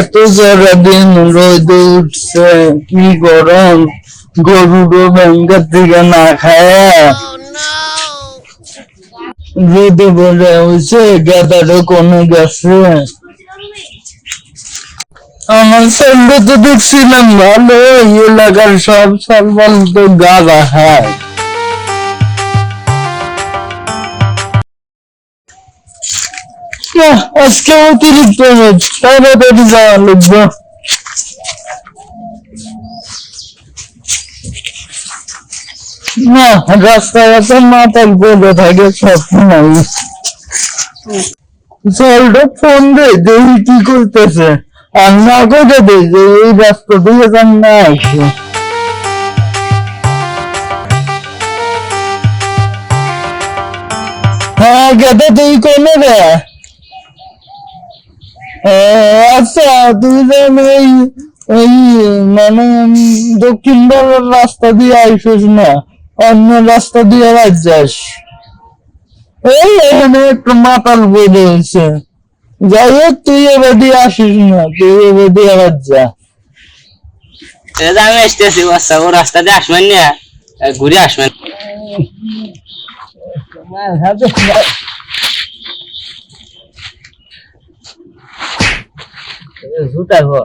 এত রোদে উঠছে, কি গরম। গরুরও ব্যাংকের থেকে না খায় রোদে বলে হয়েছে গেদারও কোনো গেছে। আমার সঙ্গে তো দেখছিলাম, ভালো এলাকার সব সরবল তো গাদা খায় আজকে অতিরিক্ত রোদ। তাড়াতাড়ি যাওয়া লাগবে। না রাস্তাঘাটে মাতাল পড়ে থাকে, সব নাই। চলটা ফোন দে, দেখি কি করতেছে। আর না করে দে, যে এই রাস্তা দিয়ে যান না আসে। হ্যাঁ গেদা, তুই কোনে রে আচ্ছা তুই যেন ওই ওই মানে দক্ষিণ বঙ্গের রাস্তা দিয়ে আইসিস না অন্য রাস্তা দিয়ে যাস এই এখানে একটু মাতাল বই রয়েছে। যাই হোক তুই এবার দিয়ে আসিস না তুই এবার দিয়ে আবার যা আমি আসতেছি বাচ্চা ও রাস্তা দিয়ে আসবেন না? ঘুরে আসবেন। জুতা গো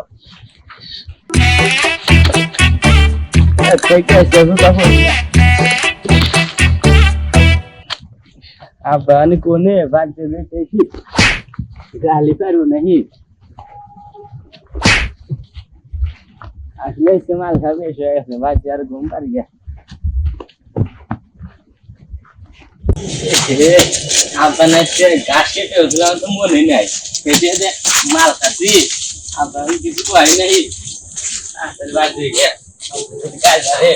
আবানি কোনে বাজে দেখি গালি পারু नहीं আসলে ইস্তেমাল খাবে এসে গেছে বাচ্চা আর ঘুম পার গিয়া আপনার গাছ কেটে উঠলাম তো মনে নাই কেটে যে মাল খাচ্ছি আপনার কিছু আসলে বাজে গিয়া কাজ ধরে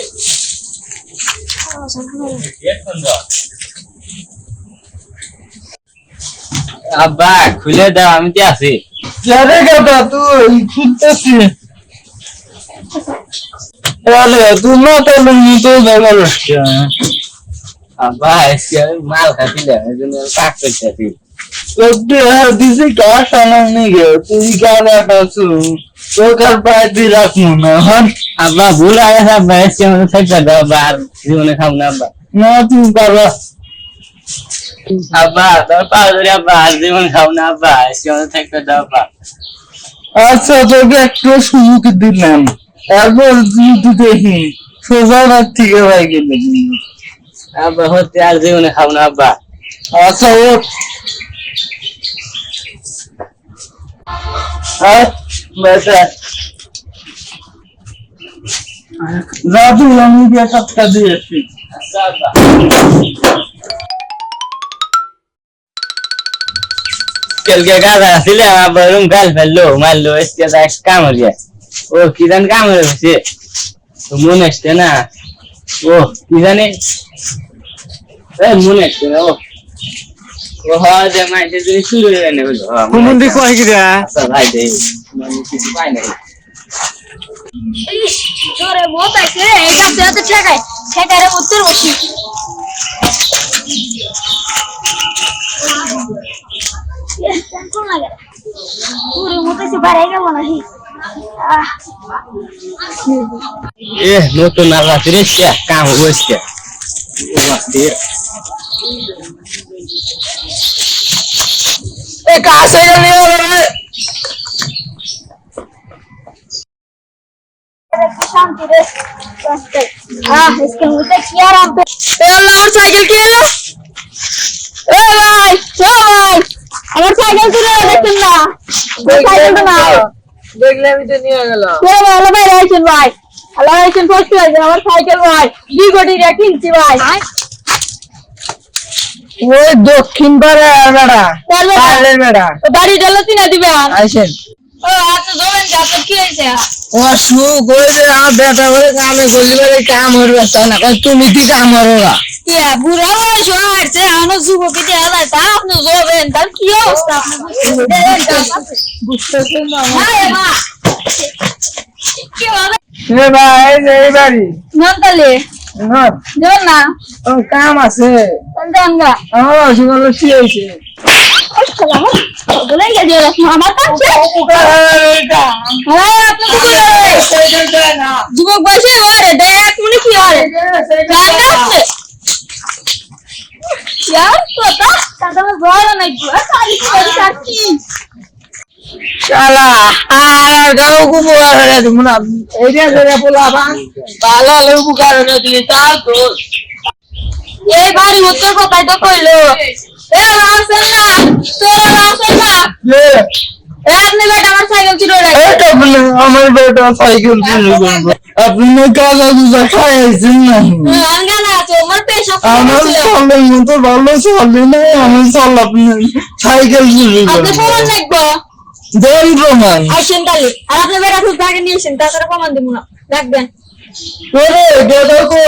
আব্বা খুলে দাও আমি তো আছি। যারে গেদা তুই খুঁজতেছি। তুই মতো ব্যাপার হচ্ছে আব্বা মাল খাচ্ছিলাম এই জন্য কাক করতেছি। দিছি কাজ আনার নিগে তুই কার আছো তোকার পায়ে দিয়ে রাখব না হন আব্বা ভুল আগে আব্বা। আজকে আমাকে থাকতে আব্বা আর জীবনে খাব না আব্বা। না তুই পারবা। আব্বা তোর পাও ধরে আব্বা। আর জীবন খাব না আব্বা। আজকে আমাকে আব্বা। আচ্ছা তোকে একটু সুযোগ দিলাম। এরপর যদি দেখি সোজা রাত থেকে ভাই গেলে। আব্বা হতে আর জীবনে খাব না আব্বা। আচ্ছা বেটা রাজু আমি দিয়ে সবটা দিয়েছি। কালকে ছিল আব্বা রুম গাল ফেলল, মারলো এক কাম হয়ে ও, কি জানি কাম হয়ে গেছে। মনে আসছে না। ও, কি জানি? মনে আসছে না, ও। কুমন্দি কয় কি ভাই দে মানে কিছু পাই নাই জোরে মত আছে রে এই গাছে হাতে ঠেকায় ঠেকায় উত্তর বসি এ, নতুন আল্লাহ রে কাম এ কাছে হ্যাঁ। আমার সাইকেল তুলে দেখছেন না। সাইকেলটা না ভালো ভাই ভাই। ভালো রয়েছেন আমার সাইকেল ভাই দুই কোটি কিনছি ভাই ওই দক্ষিণ পাড়া বেড়া। পাড়ের বেড়া। বাড়ি ডালো চিনা ও আচ্ছা ধরেন যে আপনার কি হয়েছে? ও সুখ যে আমার বেটা করে কামে করলি বলে কাম হরবে তা না। তুমি কি কাম হরো না ইয়া বুড়া বয়স হাঁটছে এখনও যুবতী দেওয়া তা আপনি জোবেন তার কি অবস্থা? আপনি বুঝতেছেন না মা। কি হবে? এ ভাই এই বাড়ি। নন্তালে না। না কাম আছে। কি হয়েছে? হ্যাঁ যুবক বয়সে ওরে দেখ মনে কি গান কথা দাদা বড় কাকি শালা আর গাও উপকার তুমি না। এইটা ধরে বলাবা ভালো হলে উপকার তুমি তার তো এই বাড়ি উত্তর কোথায় তো কইলো? এ তোরা আপনি বেটা আমার সাইকেল ছিল রে এইটা বলে আমার বেটা সাইকেল চুরি আপনি কাজা কুজা খাইছেন না। আমার চলে মতো ভালো চলে না আমি চল আপনি সাইকেল আপনি লিখব দেন প্রমাণ আসেন তাহলে আর আপনি বেটা খুব আগে নিয়ে আসেন তাছাড়া প্রমাণ দিব না। রাখবেন ওরে দাদা কো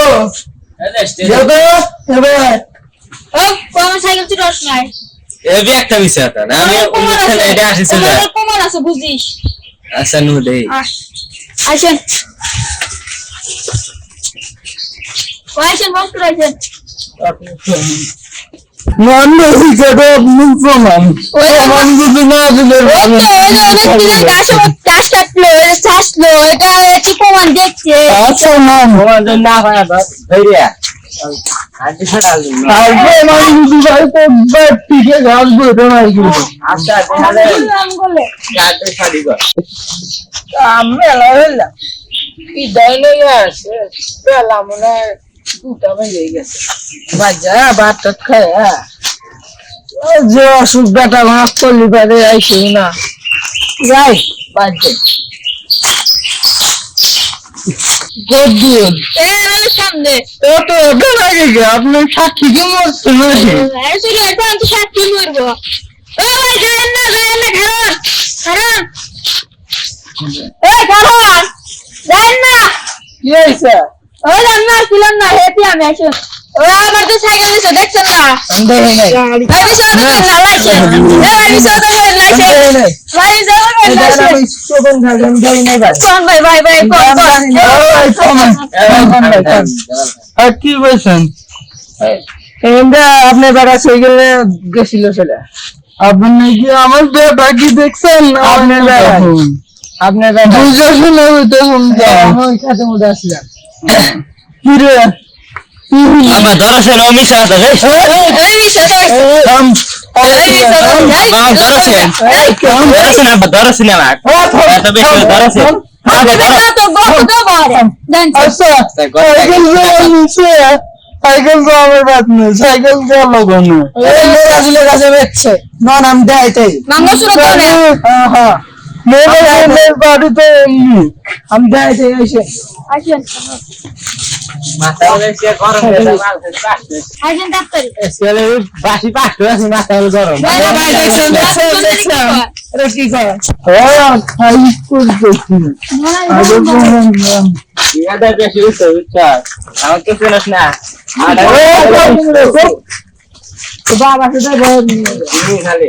দাদা এবার। ও আমার সাইকেল ছিল নাই এবি একটা বিষয় আছে না? আমি অনুষ্ঠানে এটা আসিছিল আছে প্রমাণ আছে বুঝিস। আচ্ছা নু দেই। আস আসেন। আসেন বস করে আসেন। গাছ কাটলো চাষলো এটা কি প্রমাণ দেখছে? আচ্ছা না কিন্তু আচ্ছা লইয়া আসে মনে হয় দুটা বেজে গেছে বাজা ভাত টাত খায় যে অসুখ বেটা মাছ করলি পারে আইসি না যাই বাজে গদ্দুন এ আমি সামনে। ও তো ওটা লাগে গে আপনি সাক্ষী করব ও ভাই যায়েন না যায়েন না এ কারণ যায়েন না ওই রান্না ছিলাম না হেপি আমি আসুন। ও আমার তো সাইকেল দিছে না? কি বলছেন? এটা আপনার বেড়া সাইকেলে গেছিল সেটা? আপনি কি আমার বেটা কি দেখছেন? আপনার বেড়া। আপনার শুনে হইতে শুনতাম আমি ওই খাতে মধ্যে আসলাম কি রে আমার ধরছে না মিশা আছে রে তো বাবা ধরছে ধরছে না এত বেশি ধরছে আগে ধর তো গো তো বারে আচ্ছা সাইকেল তো আমার বাদ নেই সাইকেল গেল কোনো আসলে কাছে বেচছে না নাম দেয় তাই করে হ্যাঁ মোবাইলের বাড়িতে এমনি আমি দেয় তাই এসে। আসেন। মাথা বেশি গরম বাসি পাঁচ আছে মাথা গরম। দেখছেন এটা কি করে বেশি আমার না বাবা সেটা খালি।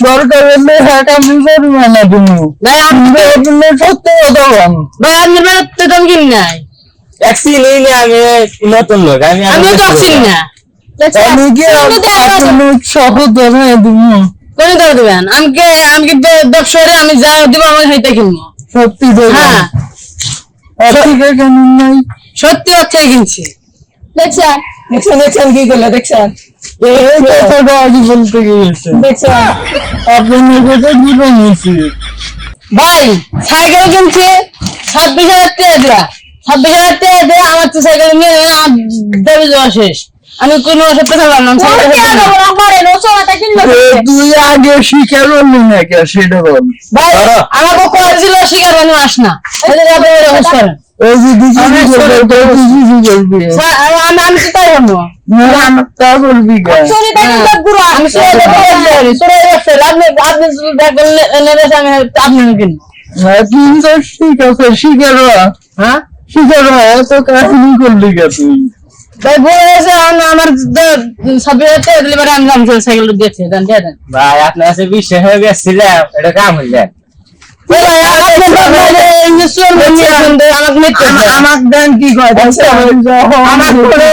দরকার হলে হ্যাঁ আমি জরিমানা দিব ভাই আপনি সত্যি কথা বলেন ভাই আপনার তো আমি কিনি নাই। ট্যাক্সি নেই না আমি নতুন লোক আমি আমিও তো চিনি না। আমি কি আপনার সহ ধরে দিব? কোন ধরে দেবেন আমাকে আমাকে ব্যবসারে আমি যা দিব আমার হাইতে কিনবো। সত্যি দেবেন হ্যাঁ। ঠিক কেন নাই? সত্যি হচ্ছে কিনছি। দেখছেন দেখছেন দেখছেন কি করলে দেখছেন? এই কথাটা আগে বলতে গিয়েছে আপনার কথা বুঝে নিয়েছি ভাই সাইকেল কিনছে ছাব্বিশ হাজার টাকা ছাব্বিশ হাজার টাকা দিয়ে আমার তো সাইকেল নিয়ে দাবি শেষ। আমি কোনো সত্যি পারলাম তুই আগে স্বীকার করলি না কে সেটা বল। ভাই ধরো। আমাকে কয়েক ছিল শিকার বানু আস না। আমি তাই বলবি। হ্যাঁ, ঠিক আছে হ্যাঁ? এত কাহিনী করলি তুই। আমার সাইকেল দিয়েছি দেন দিয়ে দেন। ভাই আপনার কাছে বিশ্বাস হয়ে গেছিলাম এটা কাম হইলে। আমার দেন কি কয় আমাক করে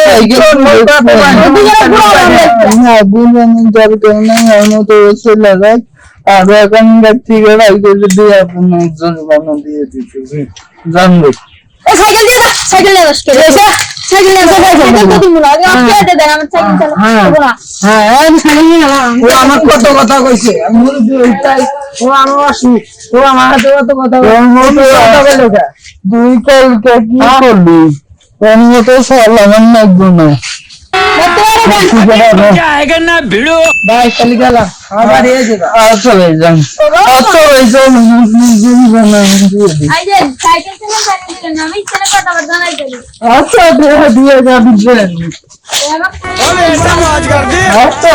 আর এখন ব্যক্তিগত যদি আপনার জরিমানা দিয়ে দিতে জানবে সাইকেল দিয়ে দাও সাইকেল নিয়ে আসকে সাইকেল নিয়ে আসো সাইকেল তো দিমু না। আমি আজকে দেন আমার সাইকেল চালাবো। না। হ্যাঁ আমি সাইকেল নিয়ে। ও আমার কত কথা কইছে। আমি যে ওইটাই ও আমার আসি ও আমার হাতে কত কথা কইছে তুই কালকে কি করলি? তোর মতো সালামান লাগবো না ভাই চলে গেলাম। আচ্ছা ভাই যান। ভাই যান। আচ্ছা দিয়ে দিয়ে আচ্ছা